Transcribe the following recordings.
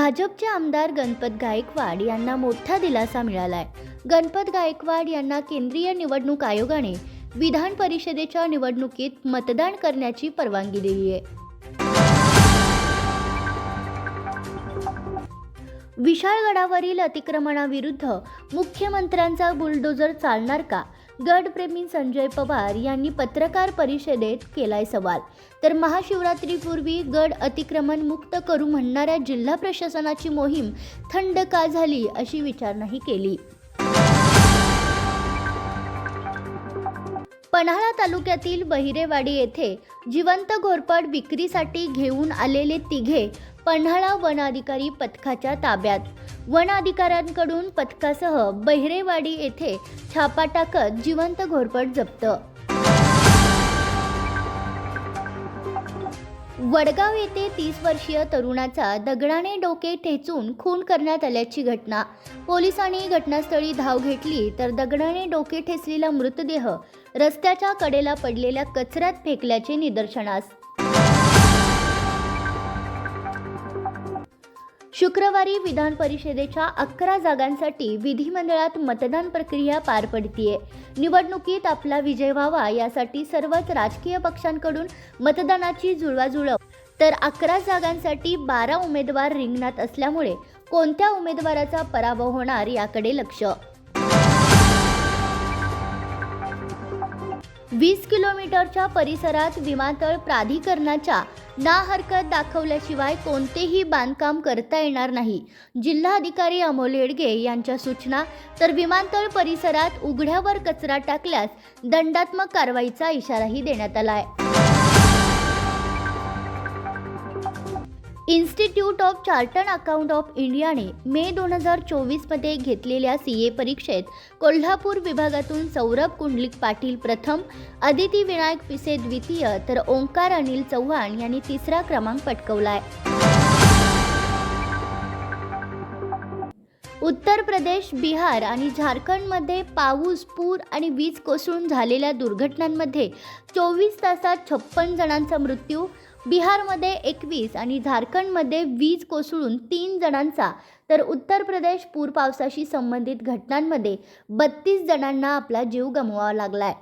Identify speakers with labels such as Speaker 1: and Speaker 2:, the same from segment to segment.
Speaker 1: भाजपचे आमदार गणपत गायकवाड यांना मोठा दिलासा मिळालाय. गणपत गायकवाड यांना केंद्रीय निवडणूक आयोगाने विधान परिषदेच्या निवडणुकीत मतदान करण्याची परवानगी दिली आहे. विशाळगडावरील अतिक्रमणाविरुद्ध मुख्यमंत्र्यांचा बुलडोजर चालणार का? गडप्रेमी संजय पवार यांनी पत्रकार परिषदेत केलाय सवाल. तर महाशिवरात्रीपूर्वी गड अतिक्रमण मुक्त करू म्हणणाऱ्या जिल्हा प्रशासनाची मोहीम थंड का झाली अशी विचारणाही केली. पन्हाळा तालुक्यातील बहिरेवाडी येथे जिवंत घोरपड विक्रीसाठी घेऊन आलेले तिघे पन्हाळा वनाधिकारी पथकाच्या ताब्यात. वनाधिकाऱ्यांकडून पथकासह बहिरेवाडी येथे छापा टाकत जिवंत घोरपड जप्त. वडगाव येथे तीस वर्षीय तरुणाचा दगडाने डोके ठेचून खून करण्यात आल्याची घटना. पोलिसांनी घटनास्थळी धाव घेतली तर दगडाने डोके ठेचलेला मृतदेह रस्त्याच्या कडेला पडलेल्या कचऱ्यात फेकल्याचे निदर्शनास. शुक्रवारी विधान परिषदेच्या अकरा जागांसाठी विधिमंडळात मतदान प्रक्रिया पार पडतीये. निवडणुकीत आपला विजय व्हावा यासाठी सर्वच राजकीय पक्षांकडून मतदानाची जुळवाजुळव. तर अकरा जागांसाठी बारा उमेदवार रिंगणात असल्यामुळे कोणत्या उमेदवाराचा पराभव होणार याकडे लक्ष. वीस किलोमीटरच्या परिसरात विमानतळ प्राधिकरणाच्या ना हरकत दाखवल्याशिवाय कोणतेही बांधकाम करता येणार नाही. जिल्हाधिकारी अमोल येडगे यांच्या सूचना तर विमानतळ परिसरात उघड्यावर कचरा टाकल्यास दंडात्मक कारवाईचा इशाराही देण्यात आला आहे. Institute of chartered account of इंडियाने मे दोन हजार चोवीसमध्ये घेतलेल्या सी ए परीक्षेत कोल्हापूर विभागातून सौरभ कुंडलिक पाटील प्रथम अदिती विनायक पिसे द्वितीय तर ओंकार अनिल चव्हाण यांनी तिसरा क्रमांक पटकवलाय. उत्तर प्रदेश बिहार आणि झारखंडमध्ये पाऊस पूर आणि वीज कोसळून झालेल्या दुर्घटनांमध्ये चोवीस तासात छप्पन जणांचा मृत्यू बिहारमध्ये एकवीस आणि झारखंडमध्ये वीज कोसळून तीन जणांचा तर उत्तर प्रदेश पूर पावसाशी संबंधित घटनांमध्ये बत्तीस जणांना आपला जीव गमवावा लागलाय.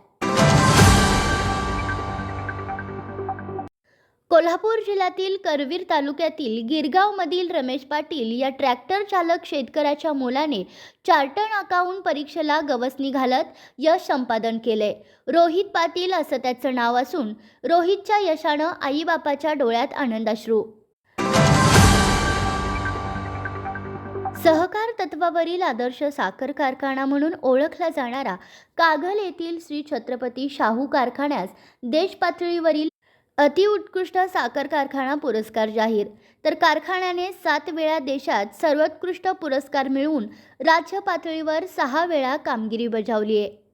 Speaker 1: कोल्हापूर जिल्ह्यातील करवीर तालुक्यातील गिरगावमधील रमेश पाटील या ट्रॅक्टर चालक शेतकऱ्याच्या मुलाने चार्टर्ड अकाउंट परीक्षेला गवसणी घालत यश संपादन केले. रोहित पाटील असं त्याचं नाव असून रोहितच्या यशानं आईबापाच्या डोळ्यात आनंदाश्रू सहकार तत्वावरील आदर्श साखर कारखाना म्हणून ओळखला जाणारा कागल येथील श्री छत्रपती शाहू कारखान्यास देशपातळीवरील अतिउत्कृष्ट साखर कारखाना पुरस्कार जाहीर. तर कारखान्याने सात वेळा देशात सर्वोत्कृष्ट पुरस्कार मिळवून राज्य पातळीवर सहा वेळा कामगिरी बजावली आहे.